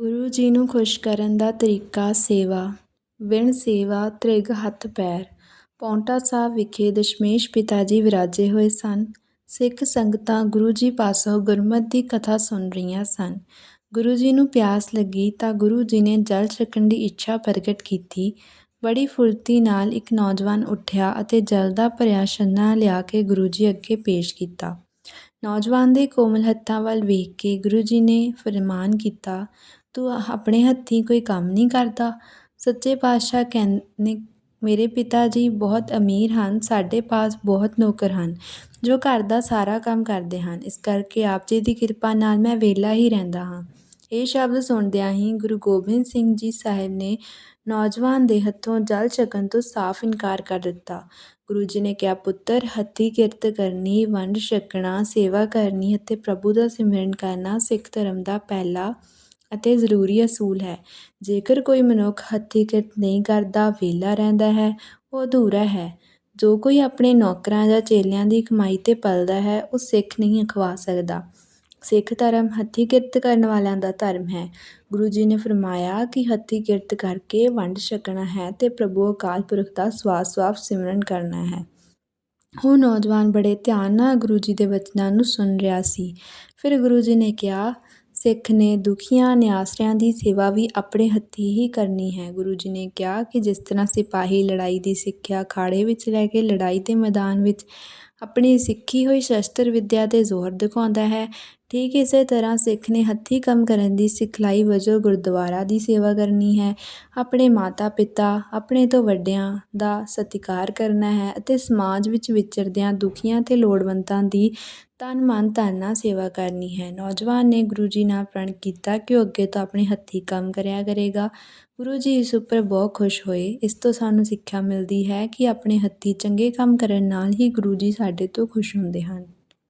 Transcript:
ਗੁਰੂ ਜੀ ਨੂੰ ਖੁਸ਼ ਕਰਨ ਦਾ ਤਰੀਕਾ ਸੇਵਾ। ਵਿਣ ਸੇਵਾ, ਤ੍ਰਿਗ ਹੱਥ ਪੈਰ। ਪੌਂਟਾ ਸਾਹਿਬ ਵਿਖੇ ਦਸ਼ਮੇਸ਼ ਪਿਤਾ ਜੀ ਵਿਰਾਜੇ ਹੋਏ ਸਨ। ਸਿੱਖ ਸੰਗਤਾਂ ਗੁਰੂ ਜੀ ਪਾਸੋਂ ਗੁਰਮਤਿ ਦੀ ਕਥਾ ਸੁਣ ਰਹੀਆਂ ਸਨ। ਗੁਰੂ ਜੀ ਨੂੰ ਪਿਆਸ ਲੱਗੀ ਤਾਂ ਗੁਰੂ ਜੀ ਨੇ ਜਲ ਛਕਣ ਦੀ ਇੱਛਾ ਪ੍ਰਗਟ ਕੀਤੀ। ਬੜੀ ਫੁਰਤੀ ਨਾਲ ਇੱਕ ਨੌਜਵਾਨ ਉੱਠਿਆ ਅਤੇ ਜਲ ਦਾ ਭਰਿਆ ਛੰਨਾ ਲਿਆ ਕੇ ਗੁਰੂ ਜੀ ਅੱਗੇ ਪੇਸ਼ ਕੀਤਾ। ਨੌਜਵਾਨ ਦੇ ਕੋਮਲ ਹੱਥਾਂ ਵੱਲ ਵੇਖ ਕੇ ਗੁਰੂ ਜੀ ਨੇ ਫਰਮਾਨ ਕੀਤਾ ਤੂੰ ਆਪਣੇ ਹੱਥੀਂ ਕੋਈ ਕੰਮ ਨਹੀਂ ਕਰਦਾ। ਸੱਚੇ ਪਾਤਸ਼ਾਹ ਕਹਿੰਦੇ ਮੇਰੇ ਪਿਤਾ ਜੀ ਬਹੁਤ ਅਮੀਰ ਹਨ, ਸਾਡੇ ਪਾਸ ਬਹੁਤ ਨੌਕਰ ਹਨ, ਜੋ ਘਰ ਦਾ ਸਾਰਾ ਕੰਮ ਕਰਦੇ ਹਨ। ਇਸ ਕਰਕੇ ਆਪ ਜੀ ਦੀ ਕਿਰਪਾ ਨਾਲ ਮੈਂ ਵਿਹਲਾ ਹੀ ਰਹਿੰਦਾ ਹਾਂ। ਇਹ ਸ਼ਬਦ ਸੁਣਦਿਆਂ ਹੀ ਗੁਰੂ ਗੋਬਿੰਦ ਸਿੰਘ ਜੀ ਸਾਹਿਬ ਨੇ ਨੌਜਵਾਨ ਦੇ ਹੱਥੋਂ ਜਲ ਛਕਣ ਤੋਂ ਸਾਫ਼ ਇਨਕਾਰ ਕਰ ਦਿੱਤਾ। ਗੁਰੂ ਜੀ ਨੇ ਕਿਹਾ, ਪੁੱਤਰ, ਹੱਥੀਂ ਕਿਰਤ ਕਰਨੀ, ਵੰਡ ਛਕਣਾ, ਸੇਵਾ ਕਰਨੀ ਅਤੇ ਪ੍ਰਭੂ ਦਾ ਸਿਮਰਨ ਕਰਨਾ ਸਿੱਖ ਧਰਮ ਦਾ ਪਹਿਲਾ ਅਤੇ ਜ਼ਰੂਰੀ ਅਸੂਲ ਹੈ। ਜੇਕਰ ਕੋਈ ਮਨੁੱਖ ਹੱਥੀਂ ਕਿਰਤ ਨਹੀਂ ਕਰਦਾ, ਵਿਹਲਾ ਰਹਿੰਦਾ ਹੈ, ਉਹ ਅਧੂਰਾ ਹੈ। ਜੋ ਕੋਈ ਆਪਣੇ ਨੌਕਰਾਂ ਜਾਂ ਚੇਲਿਆਂ ਦੀ ਕਮਾਈ 'ਤੇ ਪਲਦਾ ਹੈ, ਉਹ ਸਿੱਖ ਨਹੀਂ ਅਖਵਾ ਸਕਦਾ। ਸਿੱਖ ਧਰਮ ਹੱਥੀਂ ਕਿਰਤ ਕਰਨ ਵਾਲਿਆਂ ਦਾ ਧਰਮ ਹੈ। ਗੁਰੂ ਜੀ ਨੇ ਫਰਮਾਇਆ ਕਿ ਹੱਥੀਂ ਕਿਰਤ ਕਰਕੇ ਵੰਡ ਛਕਣਾ ਹੈ ਅਤੇ ਪ੍ਰਭੂ ਅਕਾਲ ਪੁਰਖ ਦਾ ਸਵਾਸ ਸਵਾਸ ਸਿਮਰਨ ਕਰਨਾ ਹੈ। ਉਹ ਨੌਜਵਾਨ ਬੜੇ ਧਿਆਨ ਨਾਲ ਗੁਰੂ ਜੀ ਦੇ ਬਚਨਾਂ ਨੂੰ ਸੁਣ ਰਿਹਾ ਸੀ। ਫਿਰ ਗੁਰੂ ਜੀ ਨੇ ਕਿਹਾ ਸਿੱਖ ਨੇ ਦੁਖੀਆਂ ਨਿਆਸਰਿਆਂ ਦੀ ਸੇਵਾ ਵੀ ਆਪਣੇ ਹੱਥੀਂ ਹੀ ਕਰਨੀ ਹੈ। ਗੁਰੂ ਜੀ ਨੇ ਕਿਹਾ ਕਿ ਜਿਸ ਤਰ੍ਹਾਂ ਸਿਪਾਹੀ ਲੜਾਈ ਦੀ ਸਿੱਖਿਆ ਅਖਾੜੇ ਵਿੱਚ ਲੈ ਕੇ ਲੜਾਈ ਦੇ ਮੈਦਾਨ ਵਿੱਚ ਆਪਣੀ ਸਿੱਖੀ ਹੋਈ ਸ਼ਸਤਰ ਵਿੱਦਿਆ 'ਤੇ ਜ਼ੋਰ ਦਿਖਾਉਂਦਾ ਹੈ, ਠੀਕ ਇਸੇ ਤਰ੍ਹਾਂ ਸਿੱਖ ਨੇ ਹੱਥੀਂ ਕੰਮ ਕਰਨ ਦੀ ਸਿਖਲਾਈ ਵਜੋਂ ਗੁਰਦੁਆਰਾ ਦੀ ਸੇਵਾ ਕਰਨੀ ਹੈ। ਆਪਣੇ ਮਾਤਾ ਪਿਤਾ ਆਪਣੇ ਤੋਂ ਵੱਡਿਆਂ ਦਾ ਸਤਿਕਾਰ ਕਰਨਾ ਹੈ ਅਤੇ ਸਮਾਜ ਵਿੱਚ ਵਿਚਰਦਿਆਂ ਦੁਖੀਆਂ ਤੇ ਲੋੜਵੰਦਾਂ ਦੀ ਤਨ ਮਨ ਧਨ ਨਾਲ ਸੇਵਾ ਕਰਨੀ ਹੈ। ਨੌਜਵਾਨ ਨੇ ਗੁਰੂ ਜੀ ਨਾਲ ਪ੍ਰਣ ਕੀਤਾ ਕਿ ਉਹ ਅੱਗੇ ਤੋਂ ਆਪਣੇ ਹੱਥੀਂ ਕੰਮ ਕਰਿਆ ਕਰੇਗਾ। ਗੁਰੂ ਜੀ ਇਸ ਉੱਪਰ ਬਹੁਤ ਖੁਸ਼ ਹੋਏ। ਇਸ ਤੋਂ ਸਾਨੂੰ ਸਿੱਖਿਆ ਮਿਲਦੀ ਹੈ ਕਿ ਆਪਣੇ ਹੱਥੀਂ ਚੰਗੇ ਕੰਮ ਕਰਨ ਨਾਲ ਹੀ ਗੁਰੂ ਜੀ ਸਾਡੇ ਤੋਂ ਖੁਸ਼ ਹੁੰਦੇ ਹਨ।